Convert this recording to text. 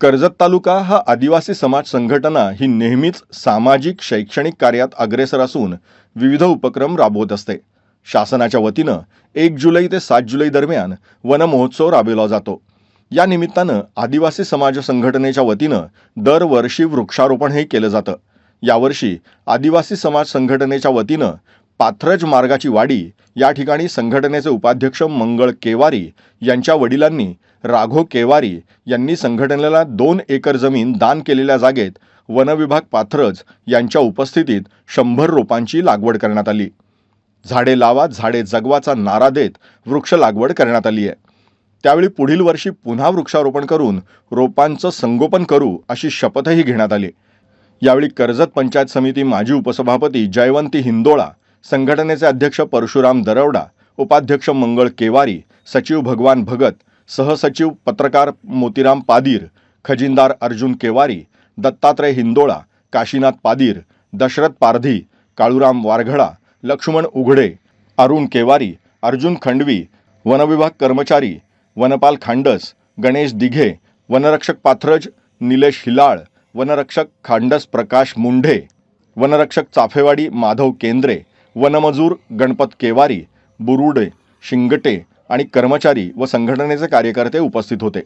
कर्जत तालुका हा आदिवासी समाज संघटना ही नेहमीच सामाजिक शैक्षणिक कार्यात अग्रेसर असून विविध उपक्रम राबवत असते. शासनाच्या वतीनं एक जुलै ते सात जुलै दरम्यान वन महोत्सव राबवला जातो. या निमित्तानं आदिवासी समाज संघटनेच्या वतीनं दरवर्षी वृक्षारोपणही केलं जातं. यावर्षी आदिवासी समाज संघटनेच्या वतीनं पाथरज मार्गाची वाडी या ठिकाणी संघटनेचे उपाध्यक्ष मंगळ केवारी यांच्या वडिलांनी राघो केवारी यांनी संघटनेला दोन एकर जमीन दान केलेल्या जागेत वनविभाग पाथरज यांच्या उपस्थितीत शंभर रोपांची लागवड करण्यात आली. झाडे लावा झाडे जगवाचा नारा देत वृक्ष लागवड करण्यात आली आहे. त्यावेळी पुढील वर्षी पुन्हा वृक्षारोपण करून रोपांचं संगोपन करू अशी शपथही घेण्यात आली. यावेळी कर्जत पंचायत समिती माजी उपसभापती जयवंती हिंदोळा संघटनेचे अध्यक्ष परशुराम दरवडा उपाध्यक्ष मंगळ केवारी सचिव भगवान भगत सहसचिव पत्रकार मोतीराम पादीर खजिनदार अर्जुन केवारी दत्तात्रय हिंदोळा काशीनाथ पादीर दशरथ पारधी काळूराम वारघडा लक्ष्मण उघडे अरुण केवारी अर्जुन खंडवी वनविभाग कर्मचारी वनपाल खांडस गणेश दिघे वनरक्षक पाथरज निलेश हिलाळ वनरक्षक खांडस प्रकाश मुंढे वनरक्षक चाफेवाडी माधव केंद्रे वनमजूर गणपत केवारी बुरुडे शिंगटे आणि कर्मचारी व संघटनेचे कार्यकर्ते उपस्थित होते.